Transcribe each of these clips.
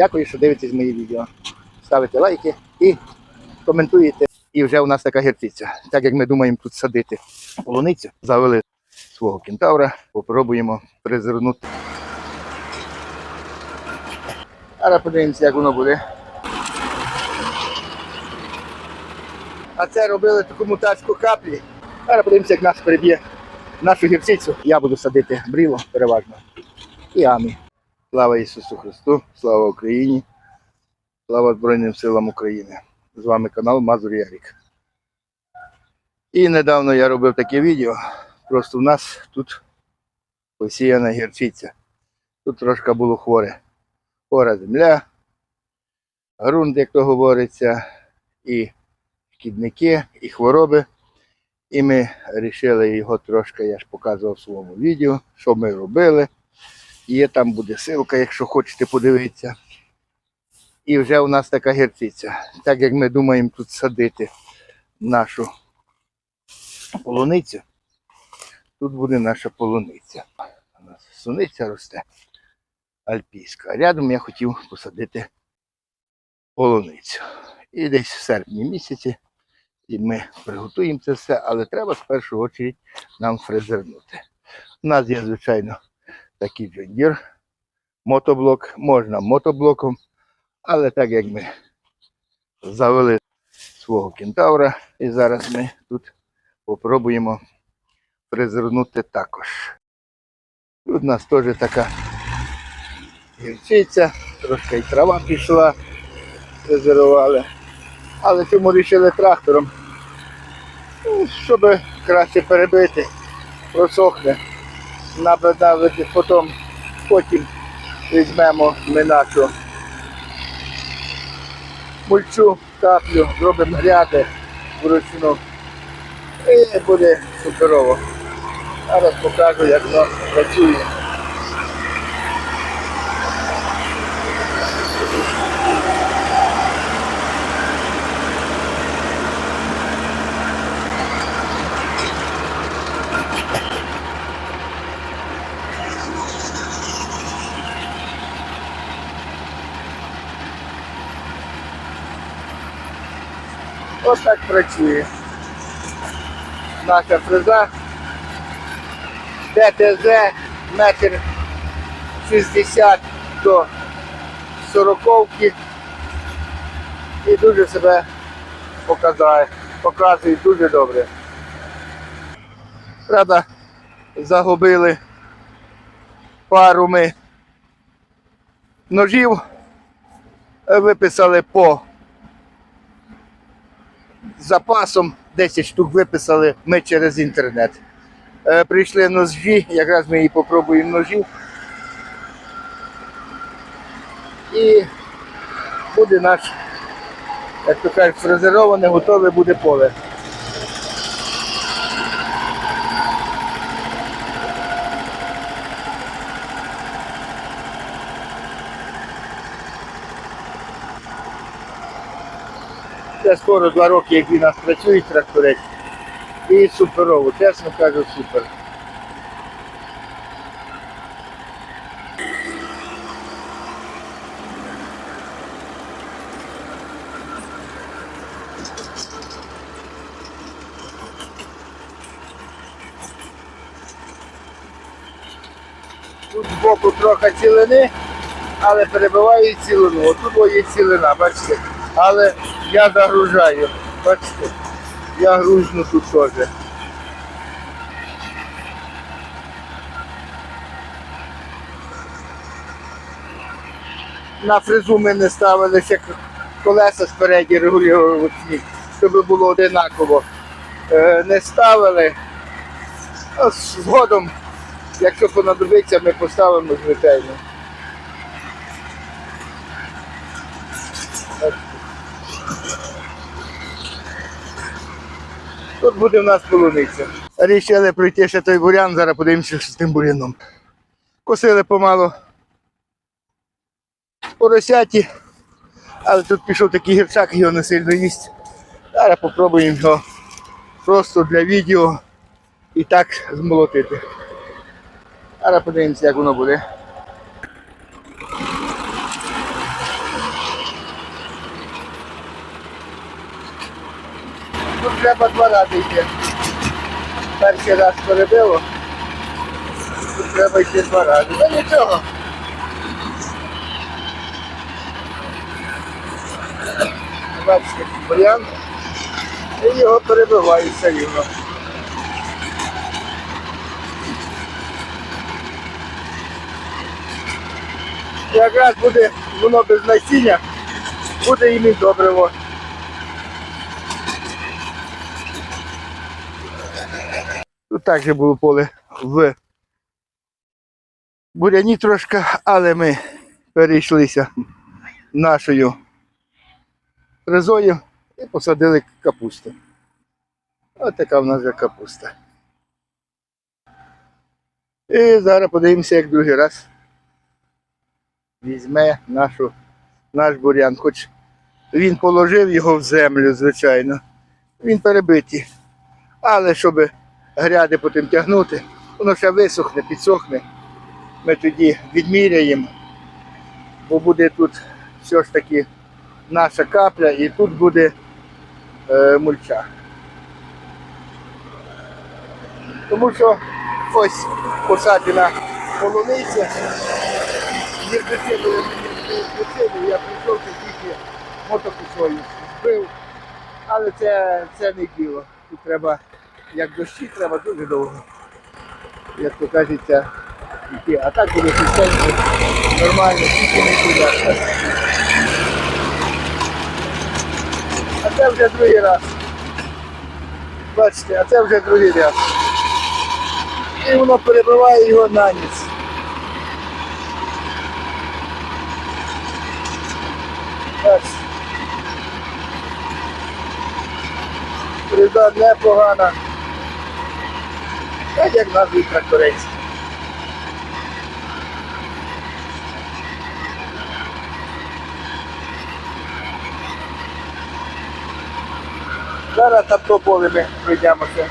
Дякую, що дивитесь мої відео. Ставите лайки і коментуєте. І вже у нас така гірчиця. Так як ми думаємо тут садити полуницю, завели свого кентавра, попробуємо призирнути. Зараз подивимося, як воно буде. А це робили таку мутацьку каплі. Зараз подивимося, як нас переб'є нашу гірчицю. Я буду садити бріло переважно. І амі. Слава Ісусу Христу, слава Україні, слава Збройним силам України. З вами канал Мазур Ярік. І недавно я робив таке відео. Просто в нас тут посіяна гірчиця. Тут трошки було хворе. Хвора земля, ґрунт, як то говориться, і шкідники, і хвороби. І ми вирішили його трошки, я ж показував в своєму відео, що ми робили. Є там буде ссылка, якщо хочете подивитися. І вже у нас така гірчиця. Так як ми думаємо тут садити нашу полуницю, тут буде наша полуниця. У нас суниця росте альпійська. А рядом я хотів посадити полуницю. І десь в серпні місяці і ми приготуємо це все, але треба в першу чергу нам фрезернути. У нас є, звичайно, такий джондір, мотоблок, можна мотоблоком, але так як ми завели свого кентавра, і зараз ми тут попробуємо фрезернути також. Тут у нас теж така гірчиця, трошки і трава пішла, фрезерували. Але цьому вирішили трактором, ну, щоб краще перебити, просохне, набрати потім, потім візьмемо ми нашу мульчу, каплю, зробимо гряди вручну. І буде суперово. Зараз покажу, як воно працює. Ось так працює. Наша фреза. ДТЗ метр 60 до 40 і дуже себе показує, показує дуже добре. Правда, загубили пару ми ножів, виписали по запасом 10 штук виписали ми через інтернет. Е, прийшли ножі, якраз ми її попробуємо ножів. І буде наш, як то кажуть, фрезероване, готове буде поле. Це скоро два роки, як він нас працює тракторець. І суперово, чесно кажу, супер. Тут збоку трохи цілини, але перебиваю цілину. Отут є цілина, бачите. Але я загружаю. Бачите, я грузну тут теж. На фрезу ми не ставили ще колеса спереді регулювати, щоб було одинаково. Е, Не ставили. Згодом, якщо понадобиться, ми поставимо звичайно. Тут буде в нас полуниця. Рішили пройти ще той бурян, зараз подивимося, з тим буряном. Косили помало поросяті, але тут пішов такий гірчак, його не сильно їсть. Зараз спробуємо його просто для відео і так змолотити. Зараз подивимося, як воно буде. Тут треба два рази йти. Перший раз перебило. Тут треба йти два рази. Ну нічого. Бачите, бурян. І його перебивають все рівно. Якраз буде воно без насіння, буде їм і добриво. Також було поле в буряні трошки, але ми перейшлися нашою фрезою і посадили капусту. Ось така в нас вже капуста. І зараз подивимося, як другий раз візьме нашу, наш бурян. Хоч він положив його в землю, звичайно. Він перебитий. Але щоб гряди потім тягнути, воно ще висохне, підсохне. Ми тоді відміряємо, бо буде тут все ж таки наша капля і тут буде е, мульча. Тому що ось посаджена полуниця, гірбицидою гірбицидою я прийшов тільки мотокусою збив, але це, це не діло. Тут треба, як дощі, треба дуже довго. Як то кажеться, йти. А так буде системно, нормально, тільки не туди. А це вже другий раз. Бачите, а це вже другий раз. І воно перебиває його на ніч. Бачите. Ріда непогана. Так як назвуть тракторець. Зараз там до поле ми пройдемося.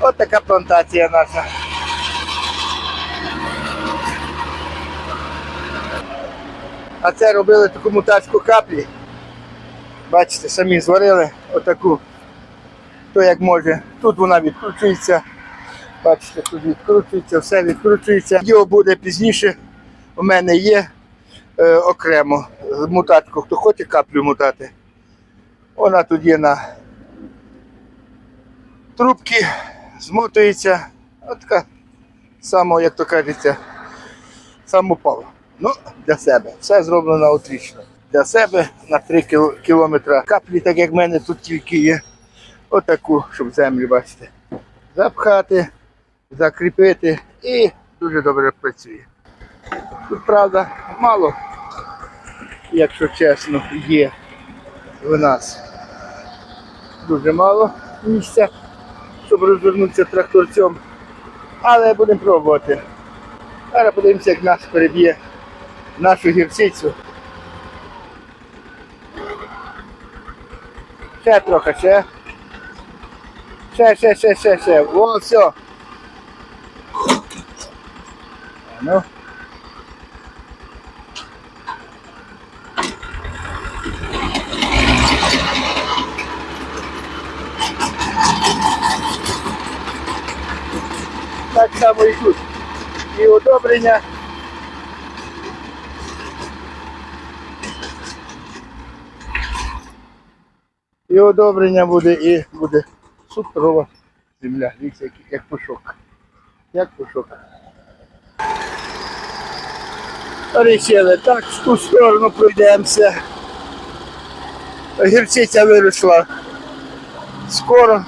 От така плантація наша. А це робили таку мутацьку каплі. Бачите, самі зварили отаку. То як може. Тут вона відкручується. Бачите, тут відкручується, все відкручується. Його буде пізніше. У мене є е, окремо мутатку. Хто хоче каплю мутати. Вона тут є на трубки, змотується. От само, як то кажеться, самопал. Ну, для себе. Все зроблено отлично. Для себе на 3 кілометри каплі, так як в мене тут тільки є. Отаку, щоб землю, бачите. Запхати, закріпити і дуже добре працює. Тут, правда, мало, якщо чесно, є в нас дуже мало місця, щоб розвернутися тракторцем. Але будемо пробувати. Зараз подивимося, як нас переб'є нашу гірчицю. Ще трохи, ще. Ще, ще, ще, ще, ще. О, все. Ну. Так само і тут. І одобрення. І одобрення буде, і буде суперова земля. Дивіться, як, пушок. Як пушок. Рішили, так, в ту сторону пройдемося. Гірчиця виросла скоро.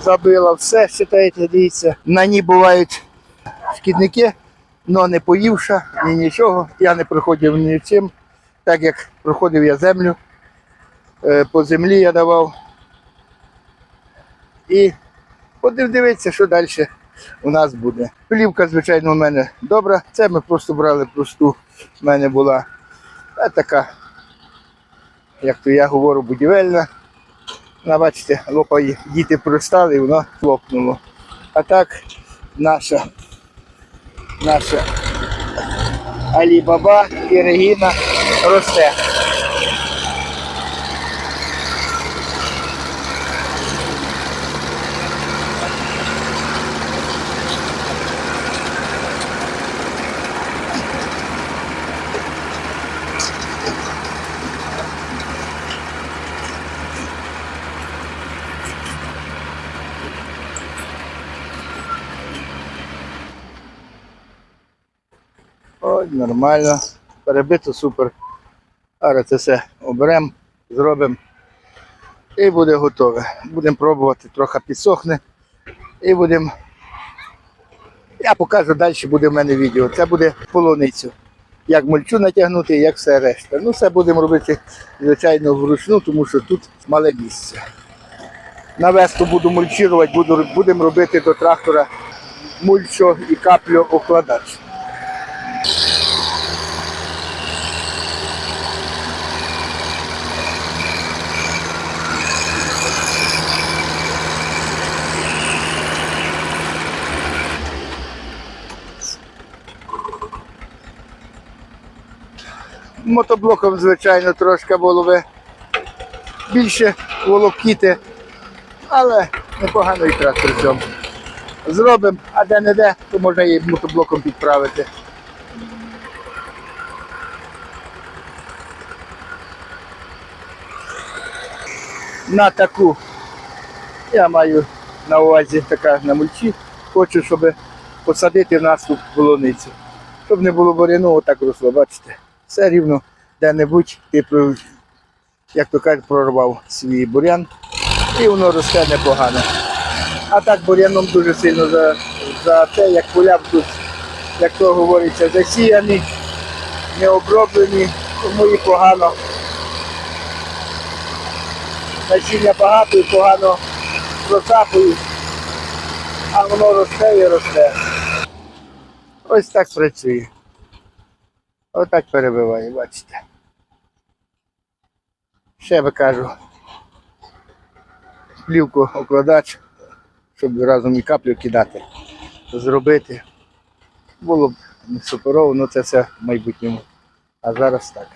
Забила все, считаєте, дивіться. На ній бувають шкідники, але не поївша, ні нічого. Я не проходив ні чим, так як проходив я землю. Е, По землі я давав. І будемо дивитися, що далі у нас буде. Плівка, звичайно, у мене добра. Це ми просто брали просту. У мене була е, така, як то я говорю, будівельна. Вона, бачите, лопає, діти пристали і воно лопнуло. А так наша, наша Алібаба і Регіна росте. Нормально. Перебито супер. Зараз це все оберемо, зробимо. І буде готове. Будемо пробувати, трохи підсохне. І будемо. Я покажу далі буде в мене відео. Це буде полуницю. Як мульчу натягнути, як все решта. Ну, все будемо робити, звичайно, вручну, тому що тут мале місце. На веску буду мульчувати, будемо робити до трактора мульчо і каплю окладач. Мотоблоком, звичайно, трошки було би більше волокіти, але непогано і трактор в цьому. Зробимо, а де не де, то можна і мотоблоком підправити. На таку я маю на увазі така на мульчі. Хочу, щоб посадити в нас тут полуницю. Щоб не було буряну, отак росло, бачите. Все рівно де-небудь ти, як то кажуть, прорвав свій бурян і воно росте непогано. А так буряном дуже сильно за, за те, як поля тут, як то говориться, засіяні, не оброблені, тому і погано. Насіння багато і погано просапують, а воно росте і росте. Ось так працює. Отак перебиває, бачите. Ще би кажу. Плівку окладач, щоб разом і каплю кидати, зробити. Було б не суперово, але це все в майбутньому. А зараз так.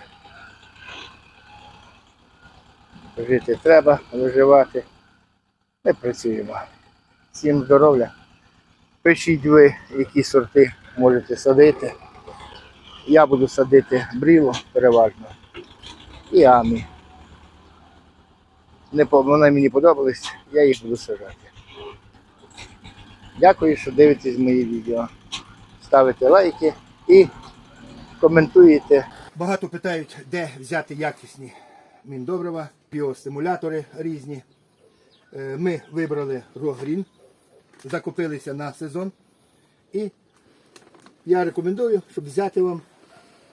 Жити треба, виживати. Ми працюємо. Всім здоров'я. Пишіть ви, які сорти можете садити. Я буду садити бріло переважно. І амі. Не вони мені подобались, я їх буду сажати. Дякую, що дивитесь мої відео. Ставите лайки і коментуєте. Багато питають, де взяти якісні міндобрива, біостимулятори різні. Е, Ми вибрали Рогрін, закупилися на сезон. І я рекомендую, щоб взяти вам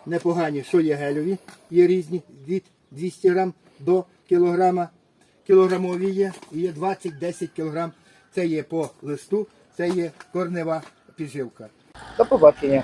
непогані, що є гельові, є різні від 200 грам до кілограма. Кілограмові є, і є 20-10 кілограм. Це є по листу, це є корнева підживка. До побачення.